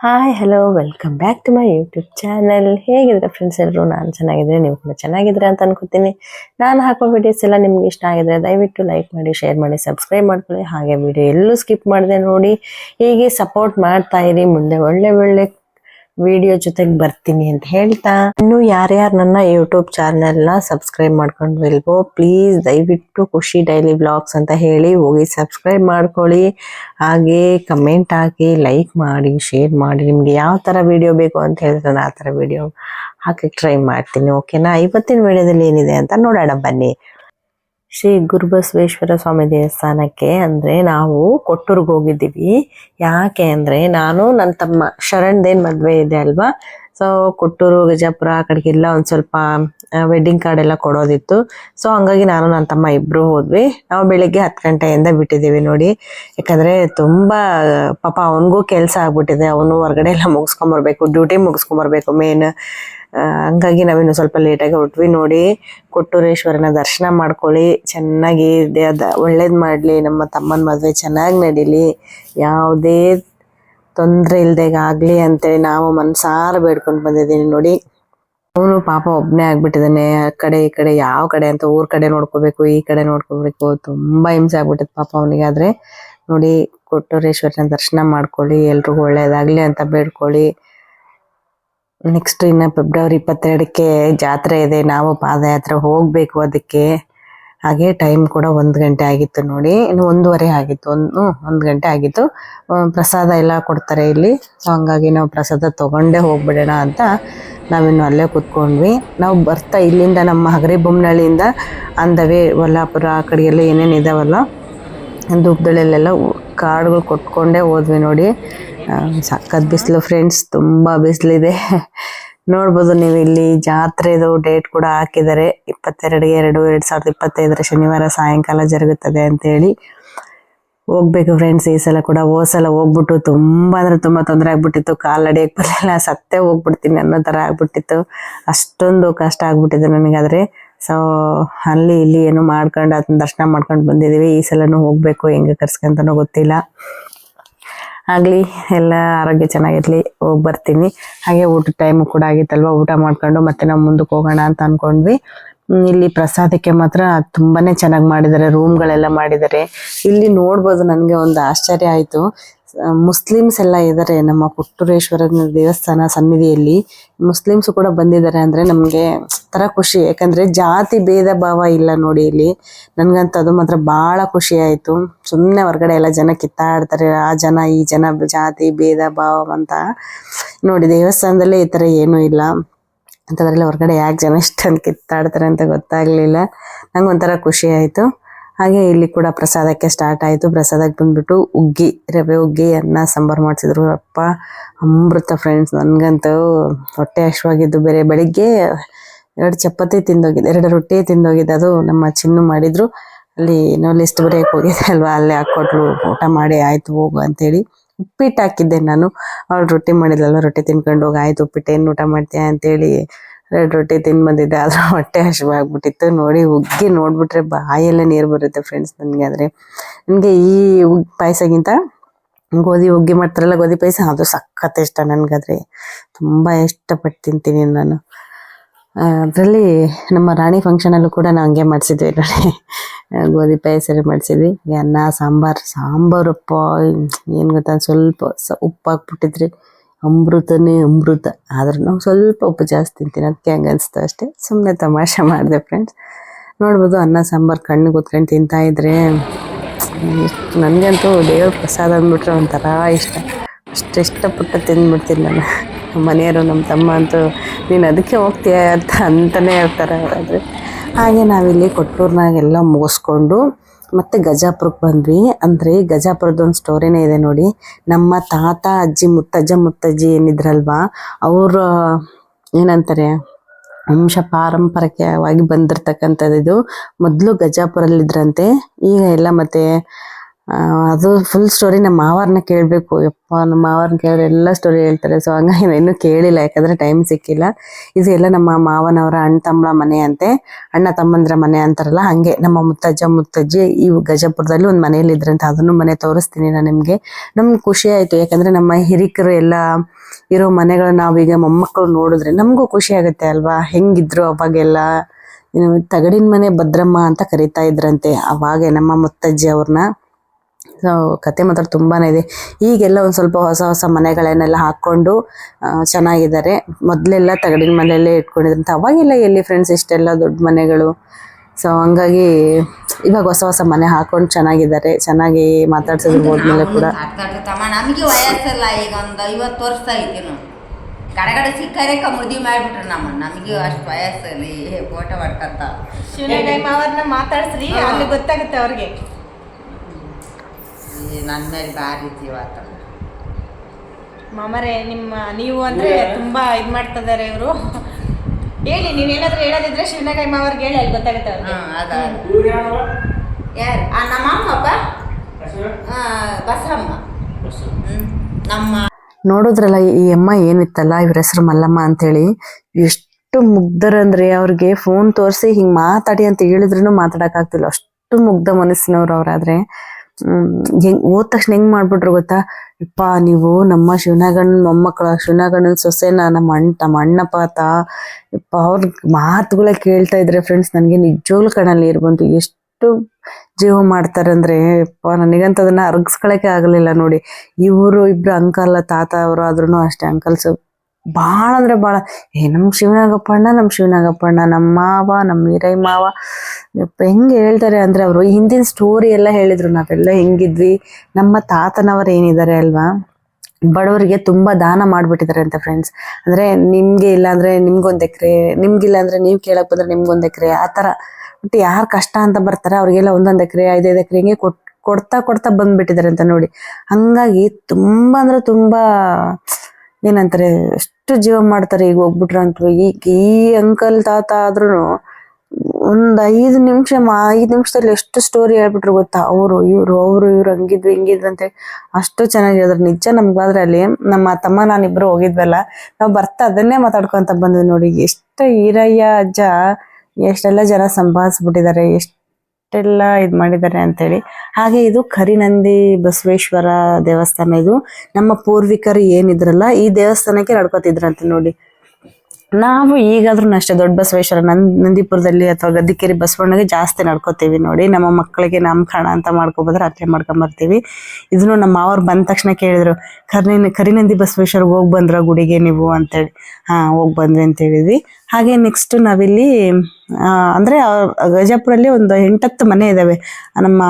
Hi hello welcome back to my YouTube channel ಹೇಗಿದ್ರೆ friends ಎಲ್ಲರೂ? ನಾನು ಚೆನ್ನಾಗಿದ್ರೆ ನೀವು ಕೂಡ ಚೆನ್ನಾಗಿದ್ರೆ ಅಂತ ಅನ್ಕೋತೀನಿ. ನಾನು ಹಾಕೋ ವಿಡಿಯೋಸ್ ಎಲ್ಲ ನಿಮ್ಗೆ ಇಷ್ಟ ಆಗಿದ್ರೆ ದಯವಿಟ್ಟು ಲೈಕ್ ಮಾಡಿ ಶೇರ್ ಮಾಡಿ ಸಬ್ಸ್ಕ್ರೈಬ್ ಮಾಡ್ಕೊಳ್ಳಿ. ಹಾಗೆ ವಿಡಿಯೋ ಎಲ್ಲೂ ಸ್ಕಿಪ್ ಮಾಡಿದೆ ನೋಡಿ. ಹೀಗೆ ಸಪೋರ್ಟ್ ಮಾಡ್ತಾ ಇರಿ. ಮುಂದೆ ಒಳ್ಳೆ ಒಳ್ಳೆ ವಿಡಿಯೋ ಜೊತೆಗೆ ಬರ್ತೀನಿ ಅಂತ ಹೇಳ್ತಾ. ಇನ್ನು ಯಾರ್ಯಾರು ನನ್ನ ಯೂಟ್ಯೂಬ್ ಚಾನೆಲ್ನ ಸಬ್ಸ್ಕ್ರೈಬ್ ಮಾಡ್ಕೊಂಡು ಇಲ್ವೋ ಪ್ಲೀಸ್ ದಯವಿಟ್ಟು ಖುಷಿ ಡೈಲಿ ಬ್ಲಾಗ್ಸ್ ಅಂತ ಹೇಳಿ ಹೋಗಿ ಸಬ್ಸ್ಕ್ರೈಬ್ ಮಾಡ್ಕೊಳ್ಳಿ. ಹಾಗೆ ಕಮೆಂಟ್ ಹಾಕಿ ಲೈಕ್ ಮಾಡಿ ಶೇರ್ ಮಾಡಿ. ನಿಮಗೆ ಯಾವ ಥರ ವಿಡಿಯೋ ಬೇಕು ಅಂತ ಹೇಳಿದ್ರೆ ನಾನು ಆ ಥರ ವಿಡಿಯೋ ಹಾಕಿ ಟ್ರೈ ಮಾಡ್ತೀನಿ ಓಕೆನಾ ಇವತ್ತಿನ ವಿಡಿಯೋದಲ್ಲಿ ಏನಿದೆ ಅಂತ ನೋಡೋಣ ಬನ್ನಿ. ಶ್ರೀ ಗುರುಬಸವೇಶ್ವರ ಸ್ವಾಮಿ ದೇವಸ್ಥಾನಕ್ಕೆ ಅಂದ್ರೆ ನಾವು ಕೊಟ್ಟೂರ್ಗೆ ಹೋಗಿದ್ದೀವಿ. ಯಾಕೆ ಅಂದ್ರೆ ನಾನು ನನ್ನ ತಮ್ಮ, ಶರಣ್ದೇನ್ ಮದ್ವೆ ಇದೆ ಅಲ್ವಾ? ಸೊ ಕೊಟ್ಟೂರು ಗಜಾಪುರ ಆ ಕಡೆಗೆಲ್ಲ ಒಂದು ಸ್ವಲ್ಪ ವೆಡ್ಡಿಂಗ್ ಕಾರ್ಡ್ ಎಲ್ಲ ಕೊಡೋದಿತ್ತು. ಸೊ ಹಂಗಾಗಿ ನಾನು ನನ್ನ ತಮ್ಮ ಇಬ್ರು ಹೋದ್ವಿ. ನಾವು ಬೆಳಿಗ್ಗೆ ಹತ್ತು ಗಂಟೆಯಿಂದ ಬಿಟ್ಟಿದ್ದೀವಿ ನೋಡಿ. ಯಾಕಂದ್ರೆ ತುಂಬಾ, ಪಾಪ ಅವನಿಗೂ ಕೆಲಸ ಆಗ್ಬಿಟ್ಟಿದೆ. ಅವನು ಹೊರಗಡೆ ಎಲ್ಲ ಮುಗಿಸ್ಕೊಂಬರ್ಬೇಕು ಡ್ಯೂಟಿ ಮುಗಿಸ್ಕೊಂಬರ್ಬೇಕು ಮೇನ್ ಹಂಗಾಗಿ ನಾವಿನ್ನು ಸ್ವಲ್ಪ ಲೇಟಾಗಿ ಹೊರಟ್ವಿ ನೋಡಿ. ಕೊಟ್ಟೂರೇಶ್ವರನ ದರ್ಶನ ಮಾಡ್ಕೊಳ್ಳಿ. ಚೆನ್ನಾಗಿ ದೇವ್ದ ಒಳ್ಳೇದು ಮಾಡಲಿ. ನಮ್ಮ ತಮ್ಮನ ಮದುವೆ ಚೆನ್ನಾಗಿ ನಡೀಲಿ. ಯಾವುದೇ ತೊಂದರೆ ಇಲ್ದಾಗ ಆಗಲಿ ಅಂತೇಳಿ ನಾವು ಮನ್ಸಾರ ಬೇಡ್ಕೊಂಡು ಬಂದಿದ್ದೀನಿ ನೋಡಿ. ಅವನು ಪಾಪ ಒಬ್ಬನೇ ಆಗ್ಬಿಟ್ಟಿದ್ದಾನೆ. ಆ ಕಡೆ ಈ ಕಡೆ ಯಾವ ಕಡೆ ಅಂತ ಊರ್ ಕಡೆ ನೋಡ್ಕೋಬೇಕು, ಈ ಕಡೆ ನೋಡ್ಕೋಬೇಕು. ತುಂಬಾ ಹಿಂಸೆ ಆಗ್ಬಿಟ್ಟಿದೆ ಪಾಪ ಅವನಿಗಾದ್ರೆ ನೋಡಿ, ಕೊಟ್ಟೂರೇಶ್ವರನ ದರ್ಶನ ಮಾಡ್ಕೊಳ್ಳಿ. ಎಲ್ರಿಗೂ ಒಳ್ಳೇದಾಗ್ಲಿ ಅಂತ ಬೇಡ್ಕೊಳ್ಳಿ. ನೆಕ್ಸ್ಟ್ ಇನ್ನು ಫೆಬ್ರವರಿ ಇಪ್ಪತ್ತೆರಡಕ್ಕೆ ಜಾತ್ರೆ ಇದೆ. ನಾವು ಪಾದಯಾತ್ರೆ ಹೋಗಬೇಕು ಅದಕ್ಕೆ. ಹಾಗೆ ಟೈಮ್ ಕೂಡ ಒಂದು ಗಂಟೆ ಆಗಿತ್ತು ನೋಡಿ. ಇನ್ನು ಒಂದೂವರೆ ಆಗಿತ್ತು. ಒಂದು ಒಂದು ಗಂಟೆ ಆಗಿತ್ತು. ಪ್ರಸಾದ ಎಲ್ಲ ಕೊಡ್ತಾರೆ ಇಲ್ಲಿ. ಸೊ ಹಂಗಾಗಿ ನಾವು ಪ್ರಸಾದ ತಗೊಂಡೇ ಹೋಗ್ಬಿಡೋಣ ಅಂತ ನಾವಿನ್ನು ಅಲ್ಲೇ ಕೂತ್ಕೊಂಡ್ವಿ. ನಾವು ಬರ್ತಾ ಇಲ್ಲಿಂದ ನಮ್ಮ ಹಗರಿ ಬೊಮ್ಮನಹಳ್ಳಿಯಿಂದ ಅಂದವೇ, ವಲ್ಲಾಪುರ ಆ ಕಡೆಯೆಲ್ಲ ಏನೇನು ಇದಾವಲ್ಲ ಧೂಪದಲ್ಲೆಲ್ಲ ಕಾರ್ಡ್ಗಳು ಕೊಟ್ಕೊಂಡೇ ಹೋದ್ವಿ ನೋಡಿ. ಸಖತ್ ಬಿಸಿಲು ಫ್ರೆಂಡ್ಸ್ ತುಂಬಾ ಬಿಸಿಲಿದೆ. ನೋಡ್ಬೋದು ನೀವು ಇಲ್ಲಿ ಜಾತ್ರೆದು ಡೇಟ್ ಕೂಡ ಹಾಕಿದ್ದಾರೆ. ಇಪ್ಪತ್ತೆರಡು, ಎರಡು ಎರಡು ಸಾವಿರದ ಇಪ್ಪತ್ತೈದರ ಶನಿವಾರ ಸಾಯಂಕಾಲ ಜರುಗುತ್ತದೆ ಅಂತ ಹೇಳಿ ಹೋಗ್ಬೇಕು ಫ್ರೆಂಡ್ಸ್ ಈ ಸಲ ಕೂಡ ಹೋದ್ ಸಲ ಹೋಗ್ಬಿಟ್ಟು ತುಂಬಾ ಅಂದರೆ ತುಂಬಾ ತೊಂದರೆ ಆಗ್ಬಿಟ್ಟಿತ್ತು. ಕಾಲ್ ನಡಿಯಕ್ ಬರಲಿಲ್ಲ, ಸತ್ತೇ ಹೋಗ್ಬಿಡ್ತೀನಿ ಅನ್ನೋ ಥರ ಆಗ್ಬಿಟ್ಟಿತ್ತು. ಅಷ್ಟೊಂದು ಕಷ್ಟ ಆಗ್ಬಿಟ್ಟಿದೆ ನನಗಾದ್ರೆ. ಸೊ ಅಲ್ಲಿ ಇಲ್ಲಿ ಏನು ಮಾಡ್ಕೊಂಡು ಅದನ್ನ ದರ್ಶನ ಮಾಡ್ಕೊಂಡು ಬಂದಿದೀವಿ. ಈ ಸಲನೂ ಹೋಗ್ಬೇಕು, ಹೆಂಗೆ ಕರ್ಸ್ಕೊಂತನೋ ಗೊತ್ತಿಲ್ಲ. ಆಗ್ಲಿ, ಎಲ್ಲ ಆರೋಗ್ಯ ಚೆನ್ನಾಗಿರ್ಲಿ, ಹೋಗಿ ಬರ್ತೀನಿ. ಹಾಗೆ ಊಟದ ಟೈಮ್ ಕೂಡ ಆಗಿತ್ತಲ್ವಾ? ಊಟ ಮಾಡ್ಕೊಂಡು ಮತ್ತೆ ನಾವು ಮುಂದಕ್ಕೆ ಹೋಗೋಣ ಅಂತ ಅನ್ಕೊಂಡ್ವಿ. ಇಲ್ಲಿ ಪ್ರಸಾದಕ್ಕೆ ಮಾತ್ರ ತುಂಬಾನೇ ಚೆನ್ನಾಗಿ ಮಾಡಿದ್ದಾರೆ ರೂಮ್ಗಳೆಲ್ಲ ಮಾಡಿದ್ದಾರೆ. ಇಲ್ಲಿ ನೋಡ್ಬೋದು ನನಗೆ ಒಂದು ಆಶ್ಚರ್ಯ ಆಯ್ತು. ಮುಸ್ಲಿಮ್ಸ್ ಎಲ್ಲ ಇದ್ದಾರೆ ನಮ್ಮ ಪುಟ್ಟೂರೇಶ್ವರನ ದೇವಸ್ಥಾನ ಸನ್ನಿಧಿಯಲ್ಲಿ. ಮುಸ್ಲಿಮ್ಸ್ ಕೂಡ ಬಂದಿದ್ದಾರೆ ಅಂದ್ರೆ ನಮ್ಗೆ ತರ ಖುಷಿ. ಯಾಕಂದ್ರೆ ಜಾತಿ ಭೇದ ಭಾವ ಇಲ್ಲ ನೋಡಿ ಇಲ್ಲಿ. ನನಗಂತೂ ಅದು ಮಾತ್ರ ಬಹಳ ಖುಷಿ ಆಯಿತು. ಸುಮ್ಮನೆ ಹೊರಗಡೆ ಎಲ್ಲ ಜನ ಕಿತ್ತಾಡ್ತಾರೆ. ಆ ಜನ, ಈ ಜನ ಜಾತಿ ಭೇದ ಭಾವ ಅಂತ. ನೋಡಿ ದೇವಸ್ಥಾನದಲ್ಲಿ ಈ ತರ ಏನೂ ಇಲ್ಲ. ಅಂಥದ್ರಲ್ಲಿ ಹೊರಗಡೆ ಯಾಕೆ ಜನ ಇಷ್ಟೊಂದು ಕಿತ್ತಾಡ್ತಾರೆ ಅಂತ ಗೊತ್ತಾಗ್ಲಿಲ್ಲ. ನಂಗೆ ಒಂಥರ ಖುಷಿ ಆಯಿತು. ಹಾಗೆ ಇಲ್ಲಿ ಕೂಡ ಪ್ರಸಾದಕ್ಕೆ ಸ್ಟಾರ್ಟ್ ಆಯಿತು. ಪ್ರಸಾದಕ್ಕೆ ಬಂದ್ಬಿಟ್ಟು ಉಗ್ಗಿ, ರವೆ ಉಗ್ಗಿ, ಅನ್ನ, ಸಾಂಬಾರ್ ಮಾಡಿಸಿದ್ರು. ಅಪ್ಪ, ಅಮೃತ ಫ್ರೆಂಡ್ಸ್ ನನಗಂತೂ ಹೊಟ್ಟೆ ಹಶ್ವಾಗಿದ್ದು ಬೇರೆ. ಬೆಳಿಗ್ಗೆ ಎರಡು ಚಪಾತಿ ತಿಂದೋಗಿದ್ದೆ ಎರಡು ರೊಟ್ಟಿ ತಿಂದೋಗಿದ್ದೆ ಅದು ನಮ್ಮ ಚಿನ್ನು ಮಾಡಿದ್ರು. ಅಲ್ಲಿ ಏನೋ ಲಿಸ್ಟ್ ಬರೆಯಕ್ಕೆ ಹೋಗಿದ್ದೆ ಅಲ್ವಾ, ಅಲ್ಲೇ ಹಾಕೊಟ್ಲು ಊಟ ಮಾಡಿ ಆಯ್ತು, ಹೋಗು ಅಂತೇಳಿ ಉಪ್ಪಿಟ್ಟು ಹಾಕಿದ್ದೆ ನಾನು. ಅವ್ರು ರೊಟ್ಟಿ ಮಾಡಿದ್ಲಲ್ಲ ರೊಟ್ಟಿ ತಿನ್ಕೊಂಡು ಹೋಗಿ, ಆಯ್ತು ಉಪ್ಪಿಟ್ಟು, ಏನು ಊಟ ಮಾಡ್ತೀಯ ಅಂತೇಳಿ ಎರಡು ರೊಟ್ಟಿ ತಿಂದು ಬಂದಿದ್ದೆ. ಆದ್ರೆ ಹೊಟ್ಟೆ ಹಸಿವಾಗ್ಬಿಟ್ಟಿತ್ತು ನೋಡಿ, ಉಗ್ಗಿ ನೋಡ್ಬಿಟ್ರೆ ಬಾಯೆಲ್ಲ ನೀರು ಬರುತ್ತೆ ಫ್ರೆಂಡ್ಸ್ ನನಗೆ ಆದರೆ. ನನಗೆ ಈ ಉಗ್ ಪಾಯಸಗಿಂತ ಗೋಧಿ ಹುಗ್ಗಿ ಮಾಡ್ತಾರಲ್ಲ ಗೋಧಿ ಪಾಯಸ, ಅದು ಸಖತ್ ಇಷ್ಟ ನನಗಾದ್ರೆ. ತುಂಬ ಇಷ್ಟಪಟ್ಟು ತಿಂತೀನಿ ನಾನು. ಅದರಲ್ಲಿ ನಮ್ಮ ರಾಣಿ ಫಂಕ್ಷನಲ್ಲೂ ಕೂಡ ನಾವು ಹಂಗೆ ಮಾಡಿಸಿದ್ವಿ ನೋಡಿ. ಗೋಧಿ ಪಾಯಸ ಮಾಡಿಸಿದ್ವಿ. ಅನ್ನ, ಸಾಂಬಾರು ಸಾಂಬಾರು ಅಪ್ಪ ಏನು ಗೊತ್ತಾ, ಸ್ವಲ್ಪ ಸ ಉಪ್ಪು ಹಾಕ್ಬಿಟ್ಟಿದ್ರಿ. ಅಮೃತನೇ ಅಮೃತ. ಆದ್ರೆ ನಾವು ಸ್ವಲ್ಪ ಉಪ್ಪು ಜಾಸ್ತಿ ತಿಂತೀನಿ ಅದಕ್ಕೆ ಹಂಗೆ ಅನಿಸ್ತು ಅಷ್ಟೇ. ಸುಮ್ಮನೆ ತಮಾಷೆ ಮಾಡಿದೆ ಫ್ರೆಂಡ್ಸ್ ನೋಡ್ಬೋದು ಅನ್ನ, ಸಾಂಬಾರು ಕಣ್ಣು ಕೂತ್ಕೊಂಡು ತಿಂತಾ ಇದ್ರೆ ಎಷ್ಟು ನನಗಂತೂ ದೇವ್ರ ಪ್ರಸಾದ ಅಂದ್ಬಿಟ್ರೆ ಒಂಥರ ಇಷ್ಟ. ಅಷ್ಟು ಇಷ್ಟಪಟ್ಟು ತಿಂದ್ಬಿಡ್ತೀನಿ ನಾನು. ನಮ್ಮ ಮನೆಯವರು, ನಮ್ಮ ತಮ್ಮ ಅಂತೂ, ನೀನು ಅದಕ್ಕೆ ಹೋಗ್ತೀಯ ಅಂತ ಅಂತಲೇ ಹೇಳ್ತಾರೆ ಅವರಾದರೆ. ಹಾಗೆ ನಾವಿಲ್ಲಿ ಕೊಟ್ಟೂರ್ನಾಗೆಲ್ಲ ಮುಗಿಸ್ಕೊಂಡು ಮತ್ತು ಗಜಾಪುರಕ್ಕೆ ಬಂದ್ವಿ. ಅಂದರೆ ಗಜಾಪುರದೊಂದು ಸ್ಟೋರಿನೇ ಇದೆ ನೋಡಿ. ನಮ್ಮ ತಾತ, ಅಜ್ಜಿ, ಮುತ್ತಜ್ಜ, ಮುತ್ತಜ್ಜಿ ಏನಿದ್ರಲ್ವಾ, ಅವರು, ಏನಂತಾರೆ, ವಂಶ ಪಾರಂಪರಿಕವಾಗಿ ಬಂದಿರ್ತಕ್ಕಂಥದ್ದು ಇದು. ಮೊದಲು ಗಜಾಪುರಲ್ಲಿದ್ರಂತೆ, ಈಗ ಎಲ್ಲ ಮತ್ತೆ ಅದು ಫುಲ್ ಸ್ಟೋರಿ ನಮ್ಮ ಮಾವಾರನ್ನ ಕೇಳಬೇಕು. ಯಪ್ಪ, ನಮ್ಮ ಮಾವಾರನ್ನ ಕೇಳಿದ್ರೆ ಎಲ್ಲ ಸ್ಟೋರಿ ಹೇಳ್ತಾರೆ. ಸೊ ಹಂಗಾಗಿ ನಾನು ಇನ್ನೂ ಕೇಳಿಲ್ಲ, ಯಾಕಂದ್ರೆ ಟೈಮ್ ಸಿಕ್ಕಿಲ್ಲ. ಇದು ಎಲ್ಲ ನಮ್ಮ ಮಾವನವರ ಅಣ್ಣ ತಮ್ಮಳ ಮನೆ ಅಂತೆ. ಅಣ್ಣ ತಮ್ಮಂದ್ರ ಮನೆ ಅಂತಾರಲ್ಲ, ಹಂಗೆ ನಮ್ಮ ಮುತ್ತಜ್ಜ, ಮುತ್ತಜ್ಜಿ ಈ ಗಜಪುರದಲ್ಲಿ ಒಂದು ಮನೆಯಲ್ಲಿ ಇದ್ರಂತೆ. ಅದನ್ನು ಮನೆ ತೋರಿಸ್ತೀನಿ ನಾನು ನಿಮಗೆ. ನಮ್ಗೆ ಖುಷಿ ಆಯ್ತು, ಯಾಕಂದ್ರೆ ನಮ್ಮ ಹಿರಿಕರು ಎಲ್ಲ ಇರೋ ನಾವು ನಾವೀಗ ಮೊಮ್ಮಕ್ಕಳು ನೋಡಿದ್ರೆ ನಮಗೂ ಖುಷಿ ಆಗುತ್ತೆ ಅಲ್ವಾ? ಹೆಂಗಿದ್ರು ಅವಾಗೆಲ್ಲ ತಗಡಿನ ಮನೆ ಭದ್ರಮ್ಮ ಅಂತ ಕರಿತಾ ಇದ್ರಂತೆ. ಅವಾಗೆ ನಮ್ಮ ಮುತ್ತಜ್ಜಿ ಅವ್ರನ್ನ. ಕತೆ ಮಾತ್ರ ತುಂಬಾನೇ ಇದೆ. ಈಗೆಲ್ಲ ಒಂದು ಸ್ವಲ್ಪ ಹೊಸ ಹೊಸ ಮನೆಗಳನ್ನೆಲ್ಲ ಹಾಕ್ಕೊಂಡು ಚೆನ್ನಾಗಿದ್ದಾರೆ. ಮೊದಲೆಲ್ಲ ತಗಡಿನ ಮನೆಯಲ್ಲೇ ಇಟ್ಕೊಂಡಿದ್ರಂತ ಅವಾಗೆಲ್ಲ ಎಲ್ಲಿ ಫ್ರೆಂಡ್ಸ್ ಇಷ್ಟೆಲ್ಲ ದೊಡ್ಡ ಮನೆಗಳು. ಸೊ ಹಂಗಾಗಿ ಇವಾಗ ಹೊಸ ಹೊಸ ಮನೆ ಹಾಕೊಂಡು ಚೆನ್ನಾಗಿದ್ದಾರೆ. ಚೆನ್ನಾಗಿ ಮಾತಾಡ್ಸಿದ್ರು ಹೋದ್ಮೇಲೆ ಕೂಡ. ನಮಗೆ ವಯಸ್ಸಲ್ಲ ಈಗ ಒಂದು ಐವತ್ತು ವರ್ಷ ಕಡೆಗಡೆ ಸಿಕ್ಕರೆ ಮಾಡಿಬಿಟ್ರು ನಮ್ಮ ನಮಗೆ ಅಷ್ಟು ವಯಸ್ಸಲ್ಲಿ ಫೋಟೋ ಮಾಡ್ಕಂತ. ಶಿವನ ಟೈಮ್ ಅವ್ರನ್ನ ಮಾತಾಡ್ಸ್ರಿ ಅಲ್ಲಿ ಗೊತ್ತಾಗುತ್ತೆ ಅವ್ರಿಗೆ. ನನ್ನ ಮೇಲೆ ಭಾರಿ ಜೀವ ಆತ ಮಾಮರೇ ನಿಮ್ಮ ನೀವು ಅಂದ್ರೆ ತುಂಬಾ ಇದ್ ಮಾಡ್ತಾ ಇದಾರೆ ಇವರು. ಹೇಳಿ ನೀವೇನಾದ್ರೂ ಹೇಳೋದಿದ್ರೆ ಶಿವನಗಾಯಿ ಮಾವರ್ಗೆ ಹೇಳಿ ಅಲ್ಲಿ ಗೊತ್ತಾಗುತ್ತೆ ಅವ್ರಿಗೆ. ಹಾಂ ಅದ. ಯಾರು? ಆ ನಮ್ಮ ಅಮ್ಮಪ್ಪ ಬಸಮ್ಮ ಹ್ಮ್. ನಮ್ಮ ನೋಡಿದ್ರಲ್ಲ ಈ ಅಮ್ಮ ಏನಿತ್ತಲ್ಲ ಇವ್ರ ಹೆಸರು ಮಲ್ಲಮ್ಮ ಅಂತೇಳಿ. ಎಷ್ಟು ಮುಗ್ಧರಂದ್ರೆ ಅವ್ರಿಗೆ ಫೋನ್ ತೋರಿಸಿ ಹಿಂಗ್ ಮಾತಾಡಿ ಅಂತ ಹೇಳಿದ್ರು ಮಾತಾಡಕ್ ಆಗ್ತಿಲ್ಲ. ಅಷ್ಟು ಮುಗ್ಧ ಮನಸ್ಸಿನವ್ರು ಅವ್ರಾದ್ರೆ. ಹೆಂಗ್ ಹೋದ ತಕ್ಷಣ ಹೆಂಗ್ ಮಾಡ್ಬಿಟ್ರು ಗೊತ್ತಾ? ಇಪ್ಪ ನೀವು ನಮ್ಮ ಶಿವನಗಣ್ಣ ಮೊಮ್ಮಕ್ಕಳ ಶಿವನಗಣ್ಣನ ಸೊಸೆನ, ನಮ್ಮ ಅಣ್ಣ ನಮ್ಮ ಅಣ್ಣಪ್ಪ ತಾ ಇಪ್ಪ ಅವ್ರ ಮಾತುಗಳೇ ಕೇಳ್ತಾ ಇದ್ರೆ ಫ್ರೆಂಡ್ಸ್ ನನಗೆ ನಿಜವಾಗ್ಲೂ ಕಣ್ಣಲ್ಲಿ ನೀರು ಎಷ್ಟು ಜೀವ ಮಾಡ್ತಾರಂದ್ರೆ ಯಪ್ಪ, ನನಗಂತ ಅದನ್ನ ಅರ್ಗಿಸ್ಕೊಳಕ್ಕೆ ಆಗಲಿಲ್ಲ ನೋಡಿ. ಇವರು ಇಬ್ರು ಅಂಕಲ್ ತಾತ ಅವರು ಆದ್ರೂ ಅಷ್ಟೇ ಅಂಕಲ್ಸ್ ಭಾಳ ಅಂದ್ರೆ ಭಾಳ ಏ ನಮ್ಮ ಶಿವನಾಗಪ್ಪಣ್ಣ ನಮ್ಮ ಶಿವನಾಗಪ್ಪಣ್ಣ ನಮ್ಮ ಮಾವ ನಮ್ಮ ಹಿರೈ ಮಾವ. ಹೆಂಗೆ ಹೇಳ್ತಾರೆ ಅಂದ್ರೆ ಅವರು ಹಿಂದಿನ ಸ್ಟೋರಿ ಎಲ್ಲ ಹೇಳಿದ್ರು, ನಾವೆಲ್ಲ ಹೆಂಗಿದ್ವಿ. ನಮ್ಮ ತಾತನವರು ಏನಿದ್ದಾರೆ ಅಲ್ವಾ? ಬಡವರಿಗೆ ತುಂಬಾ ದಾನ ಮಾಡ್ಬಿಟ್ಟಿದ್ದಾರೆ ಅಂತ ಫ್ರೆಂಡ್ಸ್ ಅಂದ್ರೆ ನಿಮ್ಗೆ ಇಲ್ಲ ಅಂದ್ರೆ ನಿಮ್ಗೊಂದ್ ಎಕರೆ ನಿಮ್ಗಿಲ್ಲ ಅಂದ್ರೆ ನೀವ್ ಕೇಳಕ್ ಬಂದ್ರೆ ನಿಮ್ಗೊಂದ್ ಎಕರೆ, ಆ ಬಟ್ ಯಾರ್ ಕಷ್ಟ ಅಂತ ಬರ್ತಾರೆ ಅವ್ರಿಗೆಲ್ಲ ಒಂದೊಂದ್ ಎಕರೆ, ಐದೈದು ಎಕರೆ ಹಿಂಗೆ ಕೊಟ್, ಕೊಡ್ತಾ ಕೊಡ್ತಾ ಬಂದ್ಬಿಟ್ಟಿದ್ದಾರೆ ಅಂತ ನೋಡಿ. ಹಂಗಾಗಿ ತುಂಬಾ ಅಂದ್ರೆ ತುಂಬಾ ಏನಂತಾರೆ, ಎಷ್ಟು ಜೀವ ಮಾಡ್ತಾರೆ ಈಗ ಹೋಗ್ಬಿಟ್ರು ಅಂತ ಈಗ ಈ ಅಂಕಲ್ ತಾತ ಆದ್ರೂ ಒಂದು ಐದು ನಿಮಿಷ ಐದು ನಿಮಿಷದಲ್ಲಿ ಎಷ್ಟು ಸ್ಟೋರಿ ಹೇಳ್ಬಿಟ್ರು ಗೊತ್ತಾ? ಅವರು, ಇವರು, ಅವರು, ಇವ್ರು ಹಂಗಿದ್ವಿ, ಹಿಂಗಿದ್ವಿ ಅಂತ. ಅಷ್ಟು ಚೆನ್ನಾಗಿ ಹೇಳಿದ್ರು. ನಿಜ ನಮ್ಗಾದ್ರೆ ಅಲ್ಲಿ ನಮ್ಮ ತಮ್ಮ ನಾನಿಬ್ರು ಹೋಗಿದ್ವಲ್ಲ, ನಾವು ಬರ್ತಾ ಅದನ್ನೇ ಮಾತಾಡ್ಕೊಂತ ಬಂದ್ವಿ ನೋಡಿ. ಎಷ್ಟು ಈರಯ್ಯ ಅಜ್ಜ, ಎಷ್ಟೆಲ್ಲ ಜನ ಸಂಪಾದಿಸ್ಬಿಟ್ಟಿದ್ದಾರೆ ಎಷ್ಟೆಲ್ಲ ಇದ್ ಮಾಡಿದ್ದಾರೆ ಅಂತೇಳಿ. ಹಾಗೆ ಇದು ಕರಿನಂದಿ ಬಸವೇಶ್ವರ ದೇವಸ್ಥಾನ ಇದು. ನಮ್ಮ ಪೂರ್ವಿಕರು ಏನಿದ್ರಲ್ಲ ಈ ದೇವಸ್ಥಾನಕ್ಕೆ ನಡ್ಕೋತಿದ್ರಂತೆ ನೋಡಿ. ನಾವು ಈಗಾದ್ರೂ ಅಷ್ಟೇ ದೊಡ್ಡ ಬಸವೇಶ್ವರ ನನ್, ನಂದಿಪುರದಲ್ಲಿ ಅಥವಾ ಗದ್ದಿಕೇರಿ ಬಸವಣ್ಣಗೆ ಜಾಸ್ತಿ ನಡ್ಕೋತೀವಿ ನೋಡಿ. ನಮ್ಮ ಮಕ್ಕಳಿಗೆ ನಾಮಕರಣ ಅಂತ ಮಾಡ್ಕೊಬೋದ್ರೆ ಅಲ್ಲೇ ಮಾಡ್ಕೊಂಬರ್ತೀವಿ. ಇದನ್ನು ನಮ್ಮ ಮಾವರು ಬಂದ ತಕ್ಷಣ ಕೇಳಿದ್ರು ಕರಿನ ಕರಿನಂದಿ ಬಸವೇಶ್ವರ ಹೋಗಿ ಬಂದ್ರ ಗುಡಿಗೆ ನೀವು ಅಂತೇಳಿ? ಹಾ, ಹೋಗಿ ಬಂದ್ವಿ ಅಂತ ಹೇಳಿದ್ವಿ. ಹಾಗೆ ನೆಕ್ಸ್ಟ್ ನಾವಿಲ್ಲಿ ಅಂದ್ರೆ ಗಜಾಪುರಲ್ಲಿ ಒಂದು ಎಂಟತ್ತು ಮನೆ ಇದಾವೆ. ನಮ್ಮ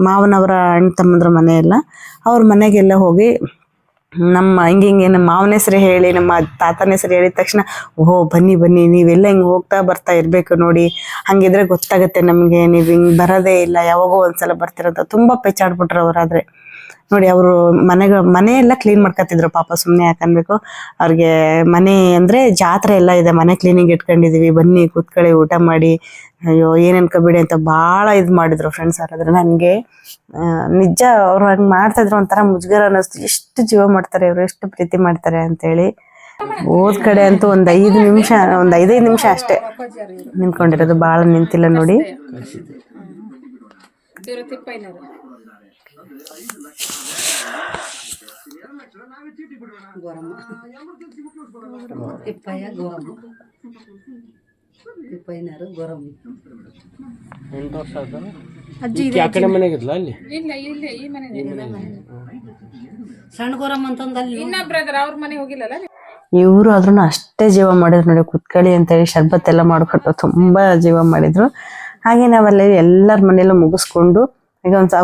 ಮಾವನವರ ಅಣ್ಣ ತಮ್ಮಂದ್ರ ಮನೆ ಎಲ್ಲ ಅವ್ರ ಮನೆಗೆಲ್ಲ ಹೋಗಿ ನಮ್ಮ ಹಿಂಗೆ ಹಿಂಗೆ ನಮ್ಮ ಮಾವನ ಹೆಸರು ಹೇಳಿ, ನಮ್ಮ ತಾತನ ಹೆಸರು ಹೇಳಿದ ತಕ್ಷಣ, ಓಹೋ, ಬನ್ನಿ ಬನ್ನಿ, ನೀವೆಲ್ಲ ಹಿಂಗೆ ಹೋಗ್ತಾ ಬರ್ತಾ ಇರಬೇಕು ನೋಡಿ. ಹಂಗಿದ್ರೆ ಗೊತ್ತಾಗುತ್ತೆ ನಮಗೆ, ನೀವು ಹಿಂಗೆ ಬರೋದೇ ಇಲ್ಲ, ಯಾವಾಗೋ ಒಂದ್ಸಲ ಬರ್ತಿರೋದು. ತುಂಬ ಪೆಚ್ಚಾಡ್ಬಿಟ್ರು ಅವರಾದರೆ. ನೋಡಿ, ಅವರು ಮನೆಗೆ ಮನೆ ಎಲ್ಲ ಕ್ಲೀನ್ ಮಾಡ್ಕೊತಿದ್ರು ಪಾಪ ಸುಮ್ಮನೆ ಯಾಕನ್ಬೇಕು. ಅವ್ರಿಗೆ ಮನೆ ಅಂದರೆ ಜಾತ್ರೆ ಎಲ್ಲ ಇದೆ, ಮನೆ ಕ್ಲೀನಿಂಗ್ ಇಟ್ಕೊಂಡಿದೀವಿ. ಬನ್ನಿ, ಕೂತ್ಕೊಳ್ಳಿ, ಊಟ ಮಾಡಿ. ಅಯ್ಯೋ ಏನು ಅನ್ಕೋಬೇಡಿ ಅಂತ ಭಾಳ ಇದು ಮಾಡಿದ್ರು ಫ್ರೆಂಡ್ಸ್ ಹಾಗಾದ್ರೆ ನನಗೆ ನಿಜ ಅವ್ರು ಹಂಗೆ ಮಾಡ್ತಾಯಿದ್ರು ಒಂಥರ ಮುಜುಗರ ಅನ್ನಿಸ್ತು. ಎಷ್ಟು ಜೀವ ಮಾಡ್ತಾರೆ ಇವರು, ಎಷ್ಟು ಪ್ರೀತಿ ಮಾಡ್ತಾರೆ ಅಂತೇಳಿ. ಹೋದ ಕಡೆ ಅಂತೂ ಒಂದು ಐದು ನಿಮಿಷ, ಒಂದು ಐದೈದು ನಿಮಿಷ ಅಷ್ಟೇ ನಿಂತ್ಕೊಂಡಿರೋದು. ಭಾಳ ನಿಂತಿಲ್ಲ ನೋಡಿ. ಎಂಟು ವರ್ಷ ಆ ಕಡೆ ಮನೆಗಿದ್ಲ ಅಲ್ಲಿ? ಸಣ್ಣ ಗೋರಮ್ಮ ಅಂತಂದು ಅಲ್ಲಿ ಇವರು ಆದ್ರೂ ಅಷ್ಟೇ ಜೀವ ಮಾಡಿದ್ರು ನೋಡಿ ಕುತ್ಕಳಿ ಅಂತೇಳಿ ಶರ್ಬತ್ ಎಲ್ಲ ಮಾಡ್ಕೊಟ್ಟು ತುಂಬಾ ಜೀವ ಮಾಡಿದ್ರು. ಹಾಗೆ ನಾವಲ್ಲಿ ಎಲ್ಲರ ಮನೆಯಲ್ಲೂ ಮುಗಿಸ್ಕೊಂಡು ಈಗ ಒಂದ್